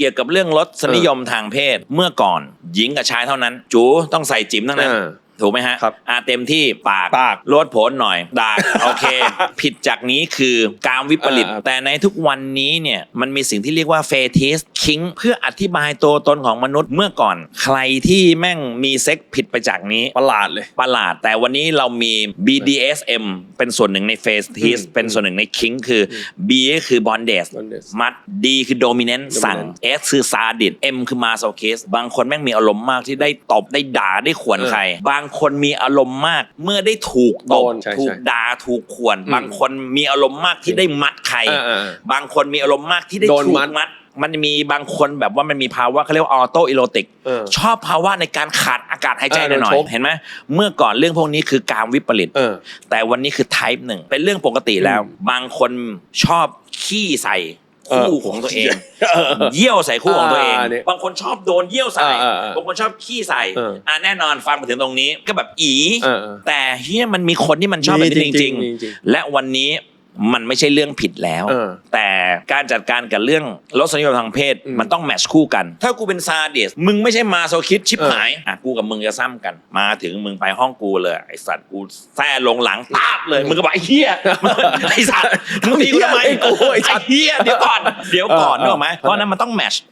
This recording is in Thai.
เกี่ยวกับเรื่องรสนิยมทางเพศเมื่อก่อนหญิงกับชายเท่านั้น จูต้องใส่จิ๋มทั้งนั้น เออ ถูกไหมฮะครับอ่าเต็มที่ปากปากลดผลหน่อยดากโอเค ผิดจากนี้คือการวิปริต อ่า แต่ในทุกวันนี้เนี่ยมันมีสิ่งที่เรียกว่าเฟติสคิงเพื่ออธิบายตัวตนของมนุษย์เมื่อก่อน ใครที่แม่งมีเซ็กผิดไปจากนี้ ประหลาดเลย ประหลาดแต่วันนี้เรามี BDSM เป็นส่วนหนึ่งใน f a c e t i s อืมเป็นส่วนหนึ่งใน King คือ B ก็คือ Bondage Bondage มัด D คือ Dominant สั่ง S คือ Sadist M คือ Masochist บางคนแม่งมีอารมณ์มากที่ได้ตบได้ด่าได้ขวนเออใคร บางคนมีอารมณ์มาก เมื่อได้ถูกตบโดนใช่ถูกใช่ด่าถูกขวนอืมบางคนมีอารมณ์มากที่ได้มัดใครเออเออบางคนมีอารมณ์มากที่ได้โดนถูมักดมัดมันมีบางคนแบบว่ามันมีภาวะเขาเรียกว่าออโตอิโรติกเออชอบภาวะในการขาดอากาศหายใจหเออน่อยโดนชกๆเห็นไหมเมื่อก่อนเรื่องพวกนี้คือการวิปริตเออแต่วันนี้คือ type หนึ่งเป็นเรื่องปกติแล้วอืมบางคนชอบขี้ใส่ คู่ของตัวเองเออเยี่ยวใส่คู่ของตัวเองอ่าเนี่ยบางคนชอบโดนเยี่ยวใส่อ่าอ่าอ่าบางคนชอบขี้ใส่เอออ่อ่าแน่นอนฟังมาถึงตรงนี้ก็แบบอีเออเออแต่เฮียมันมีคนที่มันชอบแบบนี้จมีริงจริงๆมีจริง ๆ และวันนี้มันไม่ใช่เรื่องผิดแล้วเออแต่ การจัดการกับเรื่องรสนิยมทางเพศอืมมันต้องแมทช์คู่กัน ถ้ากูเป็นซาดิสมึงไม่ใช่มาโซคิดชิบหายอะกูกับมึงจะซ้ำกัน มาถึงมึงไปห้องกูเลยไอสัตว์กูแซ่ลงหลังตาบเลยมึงก็บอกไอ้เหี้ยไอสัตว์มึงตีกูทำไมไอ้กูไอ้สัตว์เหี้ยเดี๋ยวก่อนเดี๋ยวก่อนเออนึกออกไหมเออเพราะฉะนั้นมันต้องแมทช์